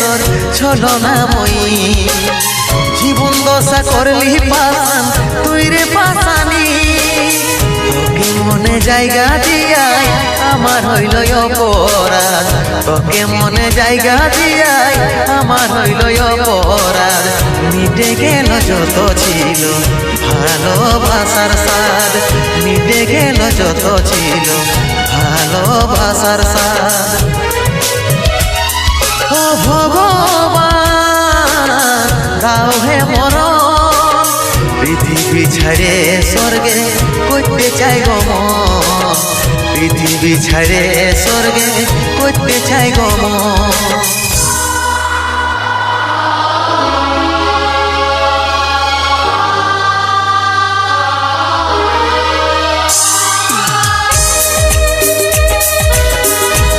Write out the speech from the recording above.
তোর ছলো না মই। জীবন দশা করলি পাশান, তুই রে পাশানি। তোকে মনে জায়গা দিয়াই আমার হইল অপরাধ। তোকে মনে জায়গা দিয়াই আমার হইল অপরাধ। মিটে গেল যত ছিল ভালোবাসার সাদ মিটে গেল যত ছিল ভালোবাসার সাদ ও ভগবান দাও স্বর্গে করতে চাই গো মন। পৃথিবী ছেড়ে স্বর্গে করতে চাই